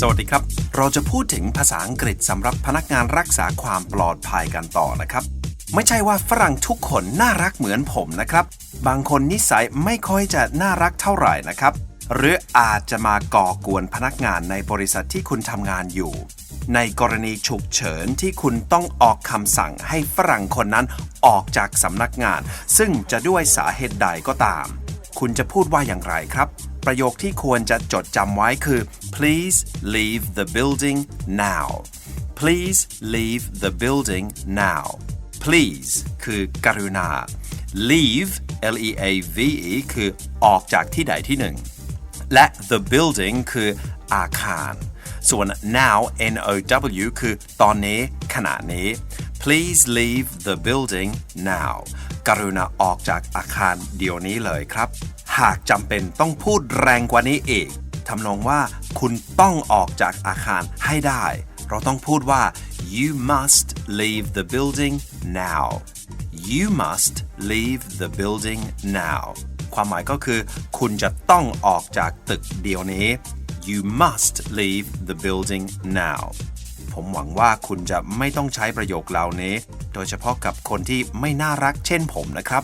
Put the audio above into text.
สวัสดีครับ เราจะพูดถึงภาษาอังกฤษสำหรับพนักงานรักษาความปลอดภัยกันต่อนะครับ ไม่ใช่ว่าฝรั่งทุกคนน่ารักเหมือนผมนะครับ บางคนนิสัยไม่ค่อยจะน่ารักเท่าไหร่นะครับ หรืออาจจะมาก่อกวนพนักงานในบริษัทที่คุณทำงานอยู่ ในกรณีฉุกเฉินที่คุณต้องออกคำสั่งให้ฝรั่งคนนั้นออกจากสำนักงาน ซึ่งจะด้วยสาเหตุใดก็ตาม คุณจะพูดว่าอย่างไรครับ ประโยคที่ควรจะจดจำไว้คือ please leave the building now please leave the building now please คือกรุณา leave L E A V E คือออกจากที่ใดที่หนึ่ง และ the building คืออาคาร ส่วน now N O W คือตอนนี้ขณะนี้ please leave the building now กรุณาออกจากอาคารเดี๋ยวนี้เลยครับ หากจำเป็นต้องพูดแรงกว่านี้อีกทำนองว่าคุณต้องออกจากอาคารให้ได้ เราต้องพูดว่า you must leave the building now you must leave the building now ความหมายก็คือ คุณจะต้องออกจากตึกเดี๋ยวนี้ you must leave the building now ผมหวังว่าคุณจะไม่ต้องใช้ประโยคเหล่านี้ โดยเฉพาะกับคนที่ไม่น่ารักเช่นผมนะครับ